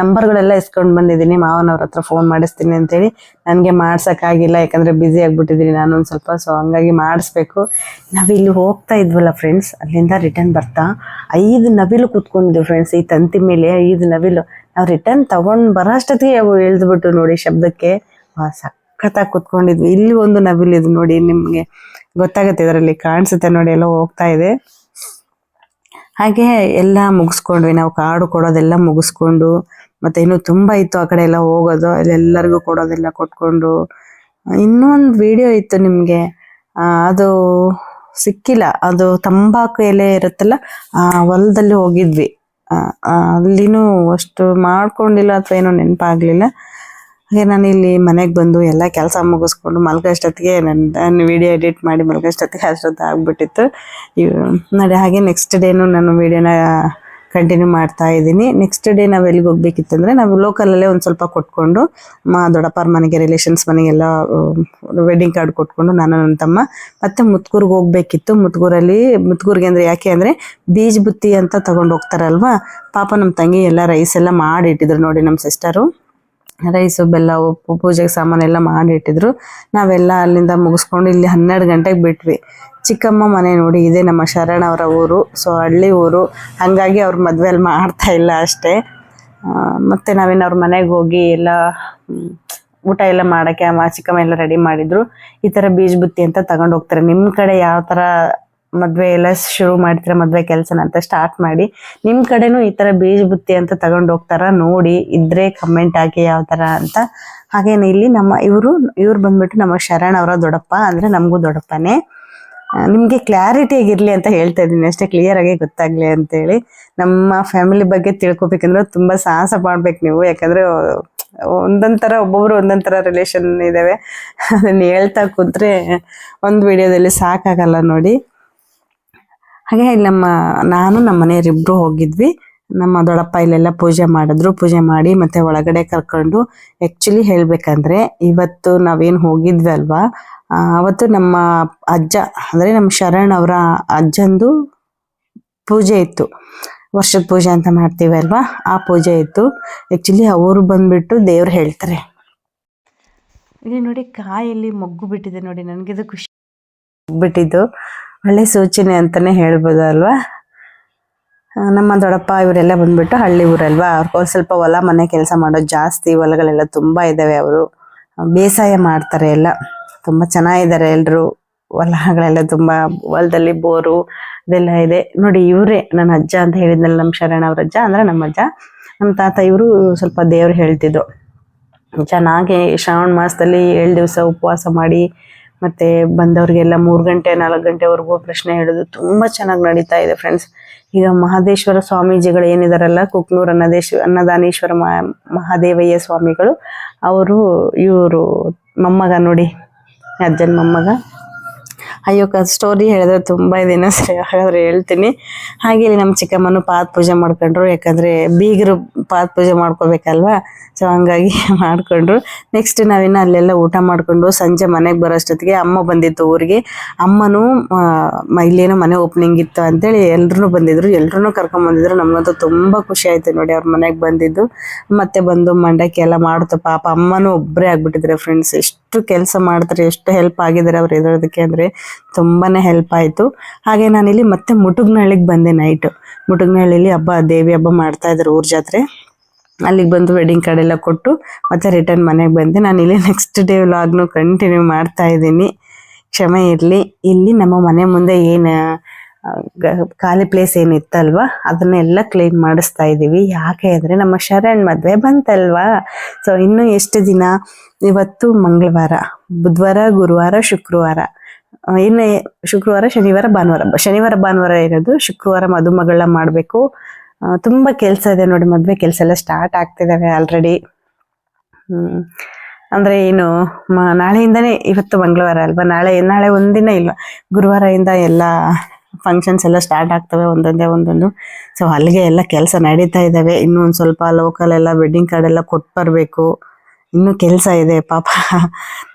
ನಂಬರ್ಗಳೆಲ್ಲ ಇಸ್ಕೊಂಡ್ ಬಂದಿದ್ದೀನಿ, ಮಾವನವ್ರ ಹತ್ರ ಫೋನ್ ಮಾಡಿಸ್ತೀನಿ ಅಂತೇಳಿ. ನನಗೆ ಮಾಡ್ಸಕ್ಕಾಗಿಲ್ಲ, ಯಾಕಂದ್ರೆ ಬ್ಯುಸಿ ಆಗಿಬಿಟ್ಟಿದ್ದೀನಿ ನಾನು ಒಂದ್ ಸ್ವಲ್ಪ ಸೊ ಹಂಗಾಗಿ ಮಾಡಿಸ್ಬೇಕು. ನಾವಿಲ್ಲಿ ಹೋಗ್ತಾ ಇದ್ವಲ್ಲ ಫ್ರೆಂಡ್ಸ್ ಅಲ್ಲಿಂದ ರಿಟರ್ನ್ ಬರ್ತಾ ಐದು ನವಿಲು ಕೂತ್ಕೊಂಡಿದ್ವು ಫ್ರೆಂಡ್ಸ್ ಈ ತಂತಿ ಮೇಲೆ ಐದು ನವಿಲು. ನಾವು ರಿಟರ್ನ್ ತಗೊಂಡ್ ಬರೋ ಅಷ್ಟೊತ್ತಿಗೆ ಅವು ಇಳಿದ್ಬಿಟ್ಟು ನೋಡಿ ಶಬ್ದಕ್ಕೆ. ಸಖತ್ ಸಖತ್ತಾಗಿ ಕುತ್ಕೊಂಡಿದ್ವಿ. ಇಲ್ಲಿ ಒಂದು ನವಿಲು ಇದು ನೋಡಿ ನಿಮ್ಗೆ. ಗೊತ್ತಾಗುತ್ತೆ ಇದರಲ್ಲಿ ಕಾಣಿಸುತ್ತೆ ನೋಡಿ, ಎಲ್ಲ ಹೋಗ್ತಾ ಇದೆ. ಹಾಗೆ ಎಲ್ಲ ಮುಗಿಸ್ಕೊಂಡ್ವಿ. ನಾವು ಕಾರ್ಡ್ ಕೊಡೋದೆಲ್ಲ ಮುಗಿಸ್ಕೊಂಡು, ಮತ್ತೆ ಇನ್ನು ತುಂಬಾ ಇತ್ತು ಆ ಕಡೆ ಎಲ್ಲ ಹೋಗೋದು. ಅಲ್ಲೆಲ್ಲರಿಗೂ ಕೊಡೋದೆಲ್ಲ ಕೊಟ್ಕೊಂಡು. ಇನ್ನೊಂದು ವಿಡಿಯೋ ಇತ್ತು ನಿಮ್ಗೆ. ಅದು ಸಿಕ್ಕಿಲ್ಲ. ಅದು ತಂಬಾಕು ಎಲೆ ಇರುತ್ತಲ್ಲ, ಆ, ಹೊಲದಲ್ಲಿ ಹೋಗಿದ್ವಿ. ಅಲ್ಲಿನೂ ಅಷ್ಟು ಮಾಡ್ಕೊಂಡಿಲ್ಲ ಅಥವಾ ಏನೋ ನೆನಪಾಗ್ಲಿಲ್ಲ. ಹಾಗೆ ನಾನು ಇಲ್ಲಿ ಮನೆಗೆ ಬಂದು ಎಲ್ಲ ಕೆಲಸ ಮುಗಿಸ್ಕೊಂಡು ಮಲ್ಗೋಷ್ಟೊತ್ತಿಗೆ ನನ್ನ ನಾನು ವಿಡಿಯೋ ಎಡಿಟ್ ಮಾಡಿ ಮಲ್ಗೋಷ್ಟೊತ್ತಿಗೆ ಅಷ್ಟೊತ್ತು ಆಗಿಬಿಟ್ಟಿತ್ತು. ನೋಡಿ ಹಾಗೆ ನೆಕ್ಸ್ಟ್ ಡೇನು ನಾನು ವೀಡಿಯೋನ ಕಂಟಿನ್ಯೂ ಮಾಡ್ತಾ ಇದ್ದೀನಿ. ನೆಕ್ಸ್ಟ್ ಡೇ ನಾವು ಎಲ್ಲಿಗೆ ಹೋಗ್ಬೇಕಿತ್ತಂದ್ರೆ ನಾವು ಲೋಕಲಲ್ಲೇ ಒಂದು ಸ್ವಲ್ಪ ಕೊಟ್ಕೊಂಡು ಮಾ ದೊಡ್ಡಪ್ಪರ ಮನೆಗೆ ರಿಲೇಷನ್ಸ್ ಮನೆಗೆಲ್ಲ ವೆಡ್ಡಿಂಗ್ ಕಾರ್ಡ್ ಕೊಟ್ಕೊಂಡು ನಾನು ನನ್ನ ತಮ್ಮ ಮತ್ತು ಮುತ್ಕೂರ್ಗೆ ಹೋಗ್ಬೇಕಿತ್ತು. ಮುತ್ಕೂರಲ್ಲಿ, ಮುತ್ಕೂರ್ಗೆ ಅಂದರೆ ಯಾಕೆ ಅಂದರೆ ಬೀಜ ಬುತ್ತಿ ಅಂತ ತೊಗೊಂಡು ಹೋಗ್ತಾರಲ್ವಾ? ಪಾಪ ನಮ್ಮ ತಂಗಿ ಎಲ್ಲ ರೈಸ್ ಎಲ್ಲ ಮಾಡಿಟ್ಟಿದ್ರು ನೋಡಿ ನಮ್ಮ ಸಿಸ್ಟರು ರೈಸು ಬೆಲ್ಲ, ಉಪ್ಪು, ಪೂಜೆಗೆ ಸಾಮಾನೆಲ್ಲ ಮಾಡಿ ಇಟ್ಟಿದ್ರು. ನಾವೆಲ್ಲ ಅಲ್ಲಿಂದ ಮುಗಿಸ್ಕೊಂಡು ಇಲ್ಲಿ ಹನ್ನೆರಡು ಗಂಟೆಗೆ ಬಿಟ್ವಿ. ಚಿಕ್ಕಮ್ಮ ಮನೆ ನೋಡಿ ಇದೆ ನಮ್ಮ ಶರಣ ಅವರ ಊರು. ಸೊ ಹಳ್ಳಿ ಊರು. ಹಾಗಾಗಿ ಅವ್ರ ಮದುವೆ ಅಲ್ಲಿ ಮಾಡ್ತಾ ಇಲ್ಲ ಅಷ್ಟೇ. ಮತ್ತೆ ನಾವೇನು ಅವ್ರ ಮನೆಗೆ ಹೋಗಿ ಎಲ್ಲ ಊಟ ಎಲ್ಲ ಮಾಡೋಕ್ಕೆ ಅಮ್ಮ ಚಿಕ್ಕಮ್ಮ ಎಲ್ಲ ರೆಡಿ ಮಾಡಿದ್ರು. ಈ ಥರ ಬೀಜ ಬುತ್ತಿ ಅಂತ ತಗೊಂಡು ಹೋಗ್ತಾರೆ. ನಿಮ್ಮ ಕಡೆ ಯಾವ ಥರ ಮದುವೆ ಎಲ್ಲ ಶುರು ಮಾಡ್ತೀರಾ, ಮದುವೆ ಕೆಲಸನ ಅಂತ ಸ್ಟಾರ್ಟ್ ಮಾಡಿ ನಿಮ್ಮ ಕಡೆನೂ ಈ ಥರ ಬೀಜ ಬುತ್ತಿ ಅಂತ ತಗೊಂಡು ಹೋಗ್ತಾರ? ನೋಡಿ, ಇದ್ರೆ ಕಮೆಂಟ್ ಹಾಕಿ ಯಾವ ಥರ ಅಂತ. ಹಾಗೇನೆ ಇಲ್ಲಿ ನಮ್ಮ ಇವರು, ಇವ್ರು ಬಂದ್ಬಿಟ್ಟು ನಮ್ಮ ಶರಣ್ ಅವರ ದೊಡ್ಡಪ್ಪ ಅಂದರೆ ನಮಗೂ ದೊಡ್ಡಪ್ಪನೇ. ನಿಮಗೆ ಕ್ಲಾರಿಟಿ ಆಗಿರಲಿ ಅಂತ ಹೇಳ್ತಾ ಇದ್ದೀನಿ. ಅಷ್ಟೇ ಕ್ಲಿಯರ್ ಆಗಿ ಗೊತ್ತಾಗ್ಲಿ ಅಂತೇಳಿ. ನಮ್ಮ ಫ್ಯಾಮಿಲಿ ಬಗ್ಗೆ ತಿಳ್ಕೊಬೇಕಂದ್ರೆ ತುಂಬ ಸಾಹಸ ಮಾಡ್ಬೇಕು ನೀವು. ಯಾಕಂದ್ರೆ ಒಂದೊಂದರ ಥರ ಒಬ್ಬೊಬ್ರು ಒಂದೊಂಥರ ಥರ ರಿಲೇಷನ್ ಇದ್ದಾವೆ ಅದನ್ನು ಹೇಳ್ತಾ ಕೂತ್ರೆ ಒಂದು ವಿಡಿಯೋದಲ್ಲಿ ಸಾಕಾಗಲ್ಲ ನೋಡಿ. ಹಾಗೆ ಇಲ್ಲಿ ನಮ್ಮ ನಾನು ನಮ್ಮ ಮನೆಯವರಿಬ್ರು ಹೋಗಿದ್ವಿ. ನಮ್ಮ ದೊಡ್ಡಪ್ಪ ಇಲ್ಲೆಲ್ಲ ಪೂಜೆ ಮಾಡಿದ್ರು. ಪೂಜೆ ಮಾಡಿ ಮತ್ತೆ ಒಳಗಡೆ ಕರ್ಕೊಂಡು ಆ್ಯಕ್ಚುಲಿ ಹೇಳ್ಬೇಕಂದ್ರೆ ಇವತ್ತು ನಾವೇನು ಹೋಗಿದ್ವಿ ಅಲ್ವಾ? ಅವತ್ತು ನಮ್ಮ ಅಜ್ಜ ಅಂದರೆ ನಮ್ಮ ಶರಣ್ ಅವರ ಅಜ್ಜಂದು ಪೂಜೆ ಇತ್ತು. ವರ್ಷದ ಪೂಜೆ ಅಂತ ಮಾಡ್ತೀವಿ ಅಲ್ವಾ? ಆ ಪೂಜೆ ಇತ್ತು. ಆ್ಯಕ್ಚುಲಿ ಅವರು ಬಂದ್ಬಿಟ್ಟು ದೇವ್ರು ಹೇಳ್ತಾರೆ. ಇಲ್ಲಿ ನೋಡಿ ಕಾಯಲ್ಲಿ ಮೊಗ್ಗು ಬಿಟ್ಟಿದೆ ನೋಡಿ ನನಗಿದು ಖುಷಿ. ಬಿಟ್ಟಿದ್ದು. ಒಳ್ಳೆ ಸೂಚನೆ ಅಂತಾನೆ ಹೇಳ್ಬೋದು ಅಲ್ವಾ ನಮ್ಮ ದೊಡ್ಡಪ್ಪ ಇವರೆಲ್ಲ ಬಂದ್ಬಿಟ್ಟು ಹಳ್ಳಿ ಊರಲ್ವಾ? ಅವ್ರಿಗೆ ಸ್ವಲ್ಪ ಹೊಲ ಮನೆ ಕೆಲಸ ಮಾಡೋದು ಜಾಸ್ತಿ ಹೊಲಗಳೆಲ್ಲ ತುಂಬ ಇದ್ದಾವೆ ಅವರು. ಬೇಸಾಯ ಮಾಡ್ತಾರೆ ಎಲ್ಲ. ತುಂಬ ಚೆನ್ನಾಗಿದ್ದಾರೆ ಎಲ್ಲರೂ ಹೊಲಗಳೆಲ್ಲ ತುಂಬ ಹೊಲದಲ್ಲಿ ಬೋರು ಅದೆಲ್ಲ ಇದೆ. ನೋಡಿ ಇವರೇ ನನ್ನ ಅಜ್ಜ ಅಂತ ಹೇಳಿದ್ನಲ್ಲ ನಮ್ಮ ಶರಣ ಅವ್ರ ಅಜ್ಜ? ಅಂದ್ರೆ ನಮ್ಮ ಅಜ್ಜ. ನಮ್ಮ ತಾತ ಇವರು ಸ್ವಲ್ಪ ದೇವ್ರು ಹೇಳ್ತಿದ್ರು. ಚೆನ್ನಾಗಿ ಶ್ರಾವಣ ಮಾಸದಲ್ಲಿ ಏಳು ದಿವಸ ಉಪವಾಸ ಮಾಡಿ ಮತ್ತೆ ಬಂದವರಿಗೆಲ್ಲ ಮೂರು ಗಂಟೆ, ನಾಲ್ಕು ಗಂಟೆವರೆಗೂ ಪ್ರಶ್ನೆ ಹೇಳೋದು ತುಂಬ ಚೆನ್ನಾಗಿ ನಡೀತಾ ಇದೆ ಫ್ರೆಂಡ್ಸ್ ಈಗ ಮಹದೇಶ್ವರ ಸ್ವಾಮೀಜಿಗಳು ಏನಿದಾರಲ್ಲ, ಕುಕ್ನೂರ್ ಅನ್ನದೇಶ್, ಅನ್ನದಾನೇಶ್ವರ ಮಹಾದೇವಯ್ಯ ಸ್ವಾಮಿಗಳು, ಅವರು ಇವರು ಮೊಮ್ಮಗ ನೋಡಿ, ಅಜ್ಜನ ಮೊಮ್ಮಗ. ಅಯ್ಯೋ, ಕ ಸ್ಟೋರಿ ಹೇಳಿದ್ರೆ ತುಂಬ ಇದೇನ ಸರಿ ಹಾಗಾದ್ರೆ ಹೇಳ್ತೀನಿ. ಹಾಗೆ ಇಲ್ಲಿ ನಮ್ಮ ಚಿಕ್ಕಮ್ಮನು ಪಾದ ಪೂಜೆ ಮಾಡ್ಕೊಂಡ್ರು. ಯಾಕಂದರೆ ಬೀಗರು ಪಾದ ಪೂಜೆ ಮಾಡ್ಕೋಬೇಕಲ್ವಾ? ಸೊ ಹಂಗಾಗಿ ಮಾಡ್ಕೊಂಡ್ರು. ನೆಕ್ಸ್ಟ್ ನಾವಿನ್ನು ಅಲ್ಲೆಲ್ಲ ಊಟ ಮಾಡಿಕೊಂಡು ಸಂಜೆ ಮನೆಗೆ ಬರೋಷ್ಟೊತ್ತಿಗೆ ಅಮ್ಮ ಬಂದಿತ್ತು ಊರಿಗೆ. ಅಮ್ಮನೂ ಇಲ್ಲೇನೋ ಮನೆ ಓಪನಿಂಗ್ ಇತ್ತು ಅಂತೇಳಿ ಎಲ್ರೂ ಬಂದಿದ್ರು. ಎಲ್ರೂ ಕರ್ಕೊಂಬಂದಿದ್ರು ನಮಗಂತೂ ತುಂಬ ಖುಷಿ ಆಯ್ತು ನೋಡಿ ಅವ್ರ ಮನೆಗೆ ಬಂದಿದ್ದು. ಮತ್ತೆ ಬಂದು ಮಂಡಕ್ಕಿ ಎಲ್ಲ ಮಾಡ್ತು. ಪಾಪ ಅಮ್ಮನೂ ಒಬ್ಬರೇ ಆಗ್ಬಿಟ್ಟಿದ್ರೆ ಫ್ರೆಂಡ್ಸ್ ಎಷ್ಟು ಕೆಲಸ ಮಾಡ್ತಾರೆ, ಎಷ್ಟು ಹೆಲ್ಪ್ ಆಗಿದ್ದಾರೆ ಅವ್ರು ಇರೋದಕ್ಕೆ ಅಂದರೆ. ತುಂಬಾನೇ ಹೆಲ್ಪ್ ಆಯಿತು. ಹಾಗೆ ನಾನಿಲ್ಲಿ ಮತ್ತೆ ಮುಟುಗ್ನಹಳ್ಳಿಗೆ ಬಂದೆ ನೈಟು ಮುಟುಗ್ನಹಳ್ಳಿಲಿ ಹಬ್ಬ, ದೇವಿ ಹಬ್ಬ ಮಾಡ್ತಾ ಇದ್ರು ಊರ ಜಾತ್ರೆ. ಅಲ್ಲಿಗೆ ಬಂದು ವೆಡ್ಡಿಂಗ್ ಕಾರ್ಡ್ ಎಲ್ಲ ಕೊಟ್ಟು ಮತ್ತೆ ರಿಟರ್ನ್ ಮನೆಗೆ ಬಂದೆ. ನಾನಿಲ್ಲಿ ನೆಕ್ಸ್ಟ್ ಡೇ ವ್ಲಾಗ್ನು ಕಂಟಿನ್ಯೂ ಮಾಡ್ತಾ ಇದ್ದೀನಿ. ಕ್ಷಮೆ ಇರಲಿ. ಇಲ್ಲಿ ನಮ್ಮ ಮನೆ ಮುಂದೆ ಏನು ಖಾಲಿ ಪ್ಲೇಸ್ ಏನಿತ್ತಲ್ವಾ ಅದನ್ನೆಲ್ಲ ಕ್ಲೀನ್ ಮಾಡಿಸ್ತಾ ಇದ್ದೀವಿ. ಯಾಕೆ ಅಂದರೆ ನಮ್ಮ ಶರಣ್ ಮದುವೆ ಬಂತಲ್ವಾ? ಸೊ ಇನ್ನು ಎಷ್ಟು ದಿನ? ಇವತ್ತು ಮಂಗಳವಾರ. ಬುಧವಾರ, ಗುರುವಾರ, ಶುಕ್ರವಾರ. ಇನ್ನು ಶುಕ್ರವಾರ, ಶನಿವಾರ, ಭಾನುವಾರ. ಶನಿವಾರ, ಭಾನುವಾರ ಇರೋದು. ಶುಕ್ರವಾರ ಮದುಮಗಳನ್ನ ಮಾಡಬೇಕು. ತುಂಬ ಕೆಲಸ ಇದೆ ನೋಡಿ, ಮದುವೆ ಕೆಲಸ ಎಲ್ಲ ಸ್ಟಾರ್ಟ್ ಆಗ್ತಿದ್ದಾವೆ ಆಲ್ರೆಡಿ ಅಂದರೆ ಏನು, ಮ- ನಾಳೆಯಿಂದನೇ ಇವತ್ತು ಮಂಗಳವಾರ ಅಲ್ವಾ? ನಾಳೆ ನಾಳೆ ಒಂದಿನ ಇಲ್ಲ. ಗುರುವಾರದಿಂದ ಎಲ್ಲ ಫಂಕ್ಷನ್ಸ್ ಎಲ್ಲ ಸ್ಟಾರ್ಟ್ ಆಗ್ತವೆ ಒಂದೊಂದೇ ಒಂದೊಂದು. ಸೊ ಅಲ್ಲಿಗೆ ಎಲ್ಲ ಕೆಲಸ ನಡೀತಾ ಇದ್ದಾವೆ ಇನ್ನೂ ಒಂದು ಸ್ವಲ್ಪ ಲೋಕಲ್ ಎಲ್ಲ ವೆಡ್ಡಿಂಗ್ ಕಾರ್ಡ್ ಎಲ್ಲ ಕೊಟ್ಟು ಬರಬೇಕು. ಇನ್ನೂ ಕೆಲಸ ಇದೆ, ಪಾಪ.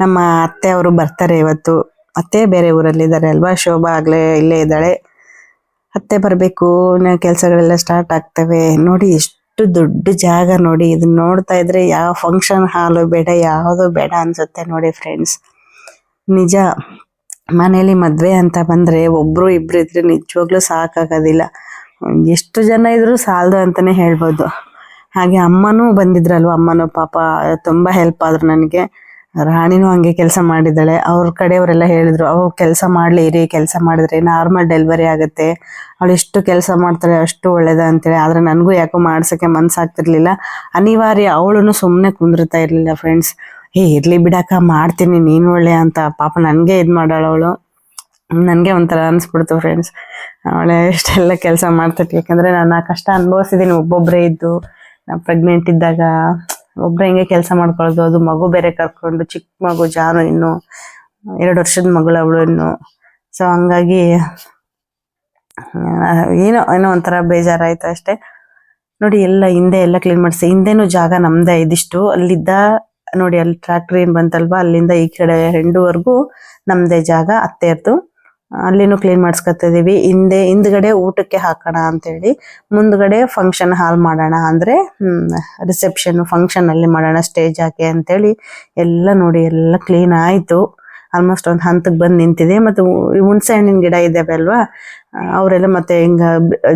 ನಮ್ಮ ಅತ್ತೆ ಅವರು ಬರ್ತಾರೆ ಇವತ್ತು. ಅತ್ತೆ ಬೇರೆ ಊರಲ್ಲಿದ್ದಾರೆ ಅಲ್ವಾ? ಶೋಭಾ ಆಗಲೇ ಇಲ್ಲೇ ಇದ್ದಾಳೆ. ಅತ್ತೆ ಬರಬೇಕು ಕೆಲಸಗಳೆಲ್ಲ ಸ್ಟಾರ್ಟ್ ಆಗ್ತವೆ. ನೋಡಿ ಎಷ್ಟು ದೊಡ್ಡ ಜಾಗ ನೋಡಿ. ಇದನ್ನ ನೋಡ್ತಾ ಇದ್ರೆ ಯಾವ ಫಂಕ್ಷನ್ ಹಾಲು ಬೇಡ, ಯಾವುದು ಬೇಡ ಅನ್ಸುತ್ತೆ ನೋಡಿ ಫ್ರೆಂಡ್ಸ್ ನಿಜ, ಮನೇಲಿ ಮದುವೆ ಅಂತ ಬಂದ್ರೆ ಒಬ್ರು ಇಬ್ರು ಇದ್ರೆ ನಿಜವಾಗ್ಲೂ ಸಾಕಾಗೋದಿಲ್ಲ. ಎಷ್ಟು ಜನ ಇದ್ರು ಸಾಲದು ಅಂತಾನೆ ಹೇಳ್ಬೋದು. ಹಾಗೆ ಅಮ್ಮನೂ ಬಂದಿದ್ರಲ್ವ? ಅಮ್ಮನೂ ಪಾಪ ತುಂಬಾ ಹೆಲ್ಪ್ ಆದ್ರು ನನಗೆ. ರಾಣಿನೂ ಹಂಗೆ ಕೆಲಸ ಮಾಡಿದ್ದಾಳೆ. ಅವ್ರ ಕಡೆಯವರೆಲ್ಲ ಹೇಳಿದ್ರು ಅವ್ರು ಕೆಲಸ ಮಾಡಲಿ ಇರಿ, ಕೆಲಸ ಮಾಡಿದ್ರೆ ನಾರ್ಮಲ್ ಡೆಲಿವರಿ ಆಗುತ್ತೆ. ಅವಳು ಎಷ್ಟು ಕೆಲಸ ಮಾಡ್ತಾಳೆ, ಅಷ್ಟು ಒಳ್ಳೇದ ಅಂತೇಳಿ. ಆದ್ರೆ ನನಗೂ ಯಾಕೋ ಮಾಡ್ಸೋಕ್ಕೆ ಮನಸ್ಸಾಗ್ತಿರ್ಲಿಲ್ಲ ಅನಿವಾರ್ಯ ಅವಳು ಸುಮ್ಮನೆ ಕುಂದಿರ್ತಾ ಇರಲಿಲ್ಲ ಫ್ರೆಂಡ್ಸ್ ಏ, ಇರ್ಲಿ ಬಿಡಕ್ಕ, ಮಾಡ್ತೀನಿ, ನೀನು ಒಳ್ಳೆ ಅಂತ. ಪಾಪ ನನಗೆ ಇದು ಅವಳು. ನನಗೆ ಒಂಥರ ಅನಿಸ್ಬಿಡ್ತು ಫ್ರೆಂಡ್ಸ್ ಅವಳೆ ಇಷ್ಟೆಲ್ಲ ಕೆಲಸ ಮಾಡ್ತಿರ್ತೀವಿ ಯಾಕಂದರೆ ನಾನು ಆ ಕಷ್ಟ ಅನುಭವಿಸಿದ್ದೀನಿ. ಒಬ್ಬೊಬ್ಬರೇ ಇದ್ದು, ನಾನು ಪ್ರೆಗ್ನೆಂಟ್ ಇದ್ದಾಗ ಒಬ್ಬರೇ ಹೆಂಗೆ ಕೆಲಸ ಮಾಡ್ಕೊಳ್ಳೋದು ಅದು ಮಗು ಬೇರೆ ಕರ್ಕೊಂಡು, ಚಿಕ್ಕ ಮಗು ಜಾನು ಇನ್ನು, ಎರಡು ವರ್ಷದ ಮಗಳು ಅವಳು ಇನ್ನು. ಸೊ ಹಂಗಾಗಿ ಏನೋ ಏನೋ ಒಂಥರ ಬೇಜಾರಾಯ್ತು ಅಷ್ಟೇ. ನೋಡಿ, ಎಲ್ಲ ಹಿಂದೆ ಎಲ್ಲ ಕ್ಲೀನ್ ಮಾಡಿಸಿ, ಹಿಂದೆನೂ ಜಾಗ ನಮ್ದೇ ಇದಿಷ್ಟು. ಅಲ್ಲಿದ್ದ, ನೋಡಿ, ಅಲ್ಲಿ ಟ್ರ್ಯಾಕ್ಟ್ರಿ ಏನ್ ಬಂತಲ್ವಾ, ಅಲ್ಲಿಂದ ಈ ಕಡೆ ಹೆಂಡುವರೆಗೂ ನಮ್ದೇ ಜಾಗ, ಅತ್ತೆಯರ್ದು. ಅಲ್ಲಿನೂ ಕ್ಲೀನ್ ಮಾಡಿಸ್ಕೊತಿದೀವಿ ಹಿಂದೆ, ಹಿಂದ್ಗಡೆ ಊಟಕ್ಕೆ ಹಾಕೋಣ ಅಂತೇಳಿ. ಮುಂದ್ಗಡೆ ಫಂಕ್ಷನ್ ಹಾಲ್ ಮಾಡೋಣ ಅಂದ್ರೆ ರಿಸೆಪ್ಷನ್ ಫಂಕ್ಷನ್ ಅಲ್ಲಿ ಮಾಡೋಣ ಸ್ಟೇಜ್ ಹಾಕಿ ಅಂತೇಳಿ. ಎಲ್ಲ ನೋಡಿ, ಎಲ್ಲ ಕ್ಲೀನ್ ಆಯ್ತು. ಆಲ್ಮೋಸ್ಟ್ ಒಂದು ಹಂತಕ್ಕೆ ಬಂದು ನಿಂತಿದೆ. ಮತ್ತು ಹುಣಸೆ ಹಣ್ಣಿನ ಗಿಡ ಇದ್ದಾವೆ ಅಲ್ವಾ? ಅವರೆಲ್ಲ ಮತ್ತೆ ಹಿಂಗ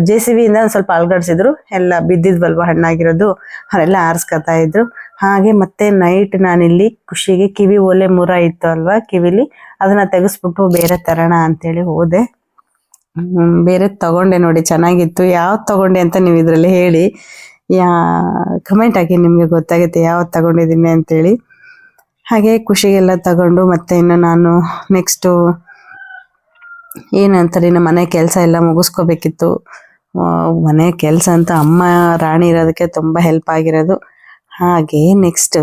ಜೆ ಸಿ ಬಿಯಿಂದ ಸ್ವಲ್ಪ ಅಲ್ಗಾಡ್ಸಿದ್ರು. ಎಲ್ಲ ಬಿದ್ದಿದ್ವಲ್ವ ಹಣ್ಣಾಗಿರೋದು? ಅವರೆಲ್ಲ ಆರಿಸ್ಕೊತಾ ಇದ್ರು. ಹಾಗೆ ಮತ್ತೆ ನೈಟ್ ನಾನಿಲ್ಲಿ ಖುಷಿಗೆ ಕಿವಿ ಓಲೆ ಮುರ ಇತ್ತು ಅಲ್ವಾ ಕಿವಿಲಿ? ಅದನ್ನ ತೆಗೆಸ್ಬಿಟ್ಟು ಬೇರೆ ತರೋಣ ಅಂತೇಳಿ ಹೋದೆ. ಬೇರೆ ತಗೊಂಡೆ ನೋಡಿ, ಚೆನ್ನಾಗಿತ್ತು. ಯಾವ್ದು ತಗೊಂಡೆ ಅಂತ ನೀವು ಇದರಲ್ಲಿ ಹೇಳಿ. ಯಾ ಕಮೆಂಟ್ ಹಾಕಿ ನಿಮಗೆ ಗೊತ್ತಾಗುತ್ತೆ ಯಾವ್ದು ತಗೊಂಡಿದ್ದೀನಿ ಅಂತೇಳಿ. ಹಾಗೆ ಖುಷಿಗೆಲ್ಲ ತಗೊಂಡು ಮತ್ತೆ ಇನ್ನು ನಾನು ನೆಕ್ಸ್ಟು ಏನಂತಾರೆ ಇನ್ನು ಮನೆ ಕೆಲಸ ಎಲ್ಲ ಮುಗಿಸ್ಕೋಬೇಕಿತ್ತು. ಮನೆ ಕೆಲಸ ಅಂತ ಅಮ್ಮ ರಾಣಿ ಇರೋದಕ್ಕೆ ತುಂಬ ಹೆಲ್ಪ್ ಆಗಿರೋದು. ಹಾಗೆ ನೆಕ್ಸ್ಟ್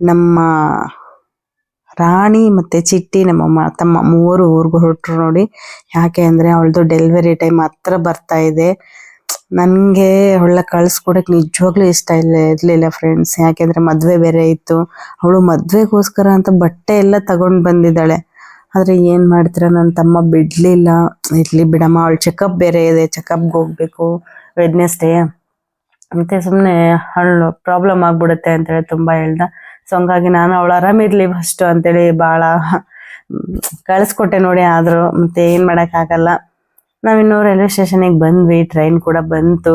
ನಮ್ಮ ರಾಣಿ ಮತ್ತೆ ಚಿಟ್ಟಿ ನಮ್ಮ ಮ- ತಮ್ಮ ಮೂವರು ಊರಿಗೆ ಹೊರಟ್ರು ನೋಡಿ. ಯಾಕೆ ಅಂದರೆ ಅವಳದು ಡೆಲಿವರಿ ಟೈಮ್ ಹತ್ರ ಬರ್ತಾ ಇದೆ. ನನಗೆ ಅವಳ ಕಳ್ಸ್ಕೊಡಕ್ ನಿಜವಾಗ್ಲೂ ಇಷ್ಟ ಇಲ್ಲ, ಇರಲಿಲ್ಲ ಫ್ರೆಂಡ್ಸ್ ಯಾಕೆಂದ್ರೆ ಮದುವೆ ಬೇರೆ ಇತ್ತು. ಅವಳು ಮದುವೆಗೋಸ್ಕರ ಅಂತ ಬಟ್ಟೆ ಎಲ್ಲ ತಗೊಂಡ್ ಬಂದಿದ್ದಾಳೆ. ಆದ್ರೆ ಏನು ಮಾಡ್ತೀರ? ನನ್ನ ತಮ್ಮ ಬಿಡಲಿಲ್ಲ. ಇರಲಿ ಬಿಡಮ್ಮ, ಅವಳು ಚೆಕಪ್ ಬೇರೆ ಇದೆ. ಚೆಕಪ್ಗೆ ಹೋಗ್ಬೇಕು. ವೆಡ್ನೆಸ್ಡೇ ಮತ್ತೆ ಸುಮ್ಮನೆ ಅವಳು ಪ್ರಾಬ್ಲಮ್ ಆಗಿಬಿಡುತ್ತೆ ಅಂತೇಳಿ ತುಂಬ ಹೇಳ್ದ. ಸೊ ಹಂಗಾಗಿ ನಾನು ಅವಳು ಆರಾಮಿರಲಿ ಫಸ್ಟ್ ಅಂತೇಳಿ ಭಾಳ ಕಳಿಸ್ಕೊಟ್ಟೆ ನೋಡಿ ಆದರೂ. ಮತ್ತೆ ಏನು ಮಾಡೋಕ್ಕಾಗಲ್ಲ ನಾವಿನ್ನು ರೈಲ್ವೆ ಸ್ಟೇಷನಿಗೆ ಬಂದ್ವಿ ಟ್ರೈನ್ ಕೂಡ ಬಂತು.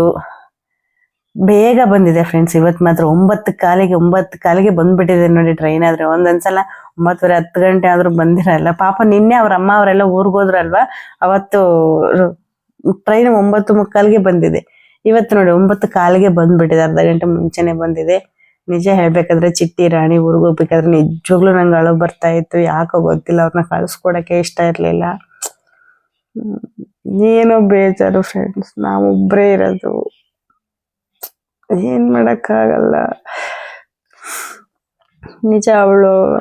ಬೇಗ ಬಂದಿದೆ ಫ್ರೆಂಡ್ಸ್ ಇವತ್ತು ಮಾತ್ರ ಒಂಬತ್ತು ಕಾಲಿಗೆ ಒಂಬತ್ತು ಕಾಲಿಗೆ ಬಂದ್ಬಿಟ್ಟಿದೆ ನೋಡಿ ಟ್ರೈನ್ ಆದ್ರೆ. ಒಂದೊಂದ್ಸಲ ಒಂಬತ್ತುವರೆ, ಹತ್ತು ಗಂಟೆ ಆದ್ರೂ ಬಂದಿರಲ್ಲ ಪಾಪ ನಿನ್ನೆ ಅವ್ರ ಅಮ್ಮ ಅವರೆಲ್ಲ ಊರಿಗೆ ಹೋದ್ರಲ್ವಾ? ಅವತ್ತು ಟ್ರೈನ್ ಒಂಬತ್ತು ಮುಕ್ಕಾಲಿಗೆ ಬಂದಿದೆ. ಇವತ್ತು ನೋಡಿ ಒಂಬತ್ತು ಕಾಲಿಗೆ ಬಂದ್ಬಿಟ್ಟಿದೆ, ಅರ್ಧ ಗಂಟೆ ಮುಂಚೆನೆ ಬಂದಿದೆ. ನಿಜ ಹೇಳ್ಬೇಕಾದ್ರೆ ಚಿಟ್ಟಿ, ರಾಣಿ ಊರಿಗೆ ಹೋಗ್ಬೇಕಾದ್ರೆ ನಿಜವಾಗ್ಲೂ ನಂಗೆ ಅಳು ಬರ್ತಾ ಇತ್ತು. ಯಾಕೋ ಗೊತ್ತಿಲ್ಲ ಅವ್ರನ್ನ ಕಳ್ಸ್ಕೊಡಕ್ಕೆ ಇಷ್ಟ ಇರ್ಲಿಲ್ಲ. ಏನೋ ಬೇಜಾರು ಫ್ರೆಂಡ್ಸ್ ನಾವೊಬ್ಬರೇ ಇರೋದು. ಏನು ಮಾಡೋಕ್ಕಾಗಲ್ಲ. ನಿಜ ಅವಳು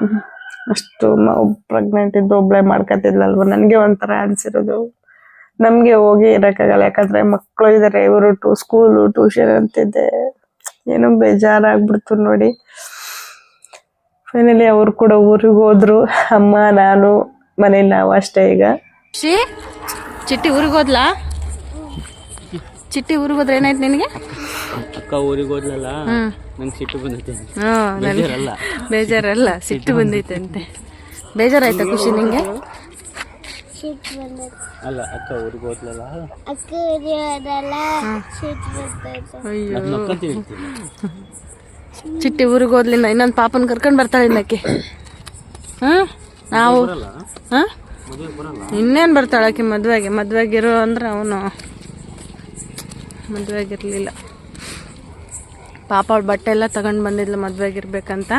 ಅಷ್ಟು ಪ್ರೆಗ್ನೆಂಟ್ ಇದ್ದು ಒಬ್ಳೆ ಮಾಡ್ಕೊತಿದ್ಲಲ್ವ? ನನಗೆ ಒಂಥರ ಅನಿಸಿರೋದು. ನಮಗೆ ಹೋಗಿ ಇರೋಕ್ಕಾಗಲ್ಲ. ಯಾಕಂದ್ರೆ ಮಕ್ಕಳು ಇದ್ದಾರೆ ಇವರು ಟು ಸ್ಕೂಲು ಟ್ಯೂಷನ್ ಅಂತಿದ್ದೆ. ಏನೋ ಬೇಜಾರಾಗ್ಬಿಡ್ತು ನೋಡಿ. ಫೈನಲಿ ಅವ್ರು ಕೂಡ ಊರಿಗೆ ಹೋದ್ರು. ಅಮ್ಮ, ನಾನು, ಮನೇಲಿ ನಾವು ಅಷ್ಟೇ ಈಗ. ಶಿ ಚಿಟ್ಟಿ ಊರಿಗೆ ಹೋದ್ಲಾ? ಚಿಟ್ಟಿ ಊರಿಗೆ ಹೋದ್ರೆ ಏನಾಯ್ತು ನಿನಗೆ? ಅಕ್ಕ ಊರಿಗೆ ಹೋದ್ಲಲ್ಲ ನಂಗೆ ಸಿಟ್ಟು ಬಂದೈತೆ ಬೇಜಾರಲ್ಲ. ಬೇಜಾರಲ್ಲ ಸಿಟ್ಟು ಬಂದೈತಂತೆ ಬೇಜಾರಾಯ್ತ ಖುಷಿ ನಿಂಗೆ? ಅಲ್ಲ ಅಕ್ಕ ಊರಿಗೆ ಹೋದ್ಲಲ್ಲ ಅಯ್ಯೋ. ಊರಿಗೆ ನಕ್ಕಂತೀನಿ ಚಿಟ್ಟಿ ಊರಿಗೆ ಹೋದ್ಲಿಂದ ಇನ್ನೊಂದು ಪಾಪನ ಕರ್ಕೊಂಡು ಬರ್ತಾಳೆ ಇನ್ನಕ್ಕೆ. ಹಾಂ ನಾವು ಹಾಂ? ಇನ್ನೇನು ಬರ್ತಾಳೆ ಆಕೆ ಮದುವೆಗೆ? ಮದುವೆಗಿರೋ ಅಂದ್ರೆ ಅವನು ಮದುವೆಗಿರಲಿಲ್ಲ. ಪಾಪ ಅವಳು ಬಟ್ಟೆ ಎಲ್ಲ ತಗೊಂಡು ಬಂದಿದ್ಲು ಮದುವೆಗಿರ್ಬೇಕಂತ.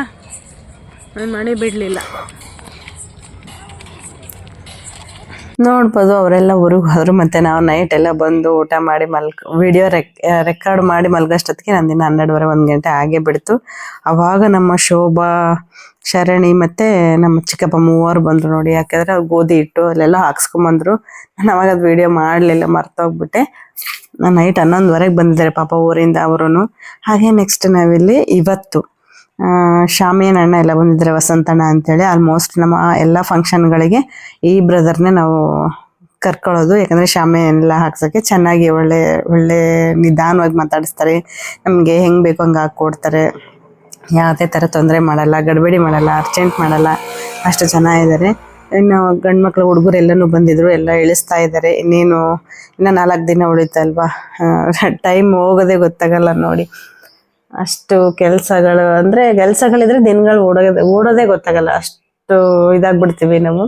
ಅವ್ನು ಮನೆ ಬಿಡಲಿಲ್ಲ. ನೋಡ್ಬೋದು ಅವರೆಲ್ಲ ಊರಿಗೆ ಹೋದ್ರು ಮತ್ತೆ ನಾವು ನೈಟ್ ಎಲ್ಲ ಬಂದು ಊಟ ಮಾಡಿ ಮಲ್ಕ ವಿಡಿಯೋ ರೆಕ್ ರೆಕಾರ್ಡ್ ಮಾಡಿ ಮಲ್ಗೋಷ್ಟೊತ್ತಿಗೆ ನಂದಿನ ಹನ್ನೆರಡುವರೆ ಒಂದು ಗಂಟೆ ಆಗೇ ಬಿಡ್ತು. ಅವಾಗ ನಮ್ಮ ಶೋಭಾ ಶರಣಿ ಮತ್ತೆ ನಮ್ಮ ಚಿಕ್ಕಪ್ಪ ಮೂವರು ಬಂದ್ರು ನೋಡಿ. ಯಾಕಂದ್ರೆ ಅವ್ರು ಗೋಧಿ ಇಟ್ಟು ಅಲ್ಲೆಲ್ಲ ಹಾಕ್ಸ್ಕೊಂಬಂದ್ರು. ನಾನು ಅವಾಗ ಅದು ವಿಡಿಯೋ ಮಾಡಲಿಲ್ಲ, ಮರ್ತೋಗ್ಬಿಟ್ಟೆ. ನಾನು ನೈಟ್ ಹನ್ನೊಂದುವರೆಗೆ ಬಂದಿದ್ದಾರೆ ಪಾಪ ಊರಿಂದ ಅವರು ಹಾಗೆ ನೆಕ್ಸ್ಟ್ ನಾವಿಲ್ಲಿ ಇವತ್ತು ಶಾಮಿಯಾನ ಅಣ್ಣ ಎಲ್ಲ ಬಂದಿದ್ದಾರೆ ವಸಂತಣ್ಣ ಅಂತೇಳಿ. ಆಲ್ಮೋಸ್ಟ್ ನಮ್ಮ ಎಲ್ಲ ಫಂಕ್ಷನ್ಗಳಿಗೆ ಈ ಬ್ರದರ್ನೇ ನಾವು ಕರ್ಕೊಳ್ಳೋದು. ಯಾಕಂದ್ರೆ ಶಾಮೆ ಎಲ್ಲ ಹಾಕ್ಸೋಕ್ಕೆ ಚೆನ್ನಾಗಿ ಒಳ್ಳೆ ಒಳ್ಳೆ ನಿಧಾನವಾಗಿ ಮಾತಾಡಿಸ್ತಾರೆ. ನಮಗೆ ಹೆಂಗೆ ಬೇಕು ಹಂಗೆ ಹಾಕ್ಕೊಡ್ತಾರೆ. ಯಾವುದೇ ಥರ ತೊಂದರೆ ಮಾಡಲ್ಲ, ಗಡ್ಬಡಿ ಮಾಡಲ್ಲ ಅರ್ಜೆಂಟ್ ಮಾಡಲ್ಲ, ಅಷ್ಟು ಚೆನ್ನಾಗಿದ್ದಾರೆ ಇನ್ನು ಗಂಡು ಮಕ್ಳು, ಹುಡುಗರು ಬಂದಿದ್ರು, ಎಲ್ಲ ಇಳಿಸ್ತಾ ಇದ್ದಾರೆ. ಇನ್ನೇನು, ಇನ್ನು ನಾಲ್ಕು ದಿನ ಉಳಿತಲ್ವಾ ಟೈಮ್ ಹೋಗೋದೇ ಗೊತ್ತಾಗಲ್ಲ ನೋಡಿ. ಅಷ್ಟು ಕೆಲಸಗಳು, ಅಂದರೆ ಕೆಲಸಗಳಿದ್ರೆ ದಿನಗಳು ಓಡೋದೇ ಓಡೋದೇ ಗೊತ್ತಾಗಲ್ಲ. ಅಷ್ಟು ಇದಾಗ್ಬಿಡ್ತೀವಿ ನಾವು.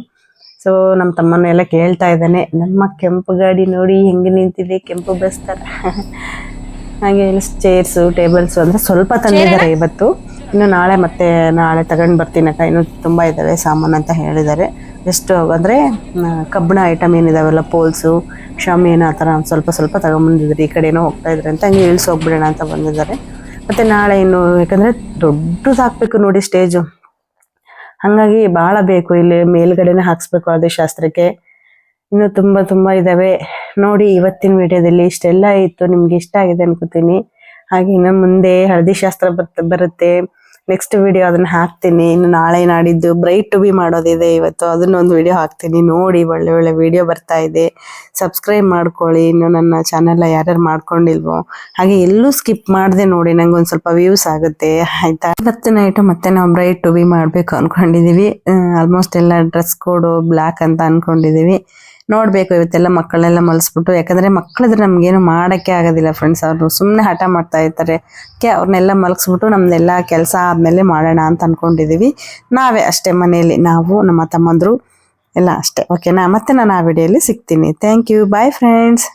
ಸೊ ನಮ್ಮ ತಮ್ಮನ ಎಲ್ಲ ಕೇಳ್ತಾ ಇದ್ದಾನೆ, ನಮ್ಮ ಕೆಂಪು ಗಾಡಿ ನೋಡಿ, ಹೆಂಗೆ ನಿಂತಿದೆ, ಕೆಂಪು ಬಸ್ ಥರ ಹಾಗೆ ಇಲ್ಲಿ ಚೇರ್ಸು ಟೇಬಲ್ಸು ಅಂದ್ರೆ ಸ್ವಲ್ಪ ತಂದಿದ್ದಾರೆ ಇವತ್ತು. ಇನ್ನು ನಾಳೆ ಮತ್ತೆ ನಾಳೆ ತಗೊಂಡು ಬರ್ತೀನಿ ಅಕ್ಕ. ಇನ್ನು ತುಂಬ ಇದ್ದಾವೆ ಸಾಮಾನು ಅಂತ ಹೇಳಿದ್ದಾರೆ. ಎಷ್ಟು ಅಂದರೆ ಕಬ್ಬಿಣ ಐಟಮ್ ಏನಿದಾವೆಲ್ಲ ಪೋಲ್ಸು ಶಾಮಿಯಾನ ಆ ಥರ ಸ್ವಲ್ಪ ಸ್ವಲ್ಪ ತಗೊಂಬಂದಿದ್ದಾರೆ. ಈ ಕಡೆನೋ ಹೋಗ್ತಾ ಇದ್ದಾರೆ ಅಂತ ಹಂಗೆ ಇಳಿಸಿ ಹೋಗ್ಬಿಡೋಣ ಅಂತ ಬಂದಿದ್ದಾರೆ. ಮತ್ತು ನಾಳೆ ಇನ್ನು ಯಾಕಂದರೆ ದೊಡ್ಡದು ಹಾಕಬೇಕು ನೋಡಿ ಸ್ಟೇಜು ಹಾಗಾಗಿ ಭಾಳ ಬೇಕು. ಇಲ್ಲಿ ಮೇಲ್ಗಡೆನೇ ಹಾಕ್ಸ್ಬೇಕು ಅದೇ ಶಾಸ್ತ್ರಕ್ಕೆ. ಇನ್ನು ತುಂಬ ತುಂಬ ಇದ್ದಾವೆ ನೋಡಿ ಇವತ್ತಿನ ವಿಡಿಯೋದಲ್ಲಿ ಇಷ್ಟೆಲ್ಲ ಇತ್ತು, ನಿಮ್ಗೆ ಇಷ್ಟ ಆಗಿದೆ ಅನ್ಕೋತೀನಿ. ಹಾಗೆ ಇನ್ನು ಮುಂದೆ ಹಳದಿ ಶಾಸ್ತ್ರ ಬರ್ತ ಬರುತ್ತೆ. ನೆಕ್ಸ್ಟ್ ವಿಡಿಯೋ ಅದನ್ನ ಹಾಕ್ತೀನಿ. ಇನ್ನು ನಾಳೆ ನಾಡಿದ್ದು ಬ್ರೈಟ್ ಟು ಬಿ ಮಾಡೋದಿದೆ ಇವತ್ತು. ಅದನ್ನೊಂದು ವಿಡಿಯೋ ಹಾಕ್ತೀನಿ. ನೋಡಿ ಒಳ್ಳೆ ಒಳ್ಳೆ ವಿಡಿಯೋ ಬರ್ತಾ ಇದೆ. ಸಬ್ಸ್ಕ್ರೈಬ್ ಮಾಡ್ಕೊಳ್ಳಿ. ಇನ್ನು ನನ್ನ ಚಾನೆಲ್ ಯಾರ್ಯಾರು ಮಾಡ್ಕೊಂಡಿಲ್ವೋ. ಹಾಗೆ ಎಲ್ಲೂ ಸ್ಕಿಪ್ ಮಾಡದೆ ನೋಡಿ, ನಂಗೆ ಒಂದು ಸ್ವಲ್ಪ ವ್ಯೂಸ್ ಆಗುತ್ತೆ. ಆಯ್ತಾ? ಇವತ್ತು ನೈಟು ಮತ್ತೆ ನಾವು ಬ್ರೈಟ್ ಟು ಬಿ ಮಾಡಬೇಕು ಅಂದ್ಕೊಂಡಿದ್ದೀವಿ ಆಲ್ಮೋಸ್ಟ್ ಎಲ್ಲ ಡ್ರೆಸ್ ಕೋಡು ಬ್ಲ್ಯಾಕ್ ಅಂತ ಅನ್ಕೊಂಡಿದೀವಿ. ನೋಡ್ಬೇಕು ಇವತ್ತೆಲ್ಲ ಮಕ್ಕಳನ್ನೆಲ್ಲ ಮಲಸ್ಬಿಟ್ಟು. ಯಾಕಂದ್ರೆ ಮಕ್ಕಳಿದ್ರೆ ನಮಗೇನು ಮಾಡಕ್ಕೆ ಆಗೋದಿಲ್ಲ ಫ್ರೆಂಡ್ಸ್ ಅವರು. ಸುಮ್ಮನೆ ಹಠ ಮಾಡ್ತಾ ಇರ್ತಾರೆ. ಕೆ ಅವ್ರನ್ನೆಲ್ಲ ಮಲಗಿಸ್ಬಿಟ್ಟು ನಮ್ದೆಲ್ಲ ಕೆಲಸ ಆದ್ಮೇಲೆ ಮಾಡೋಣ ಅಂತ ಅಂದ್ಕೊಂಡಿದ್ದೀವಿ ನಾವೇ ಅಷ್ಟೇ ಮನೆಯಲ್ಲಿ. ನಾವು, ನಮ್ಮ ತಮ್ಮಂದರು ಎಲ್ಲ ಅಷ್ಟೇ. ಓಕೆನಾ ಮತ್ತೆ ನಾನು ಆ ವಿಡಿಯೋಲಿ ಸಿಗ್ತೀನಿ. Thank you bye friends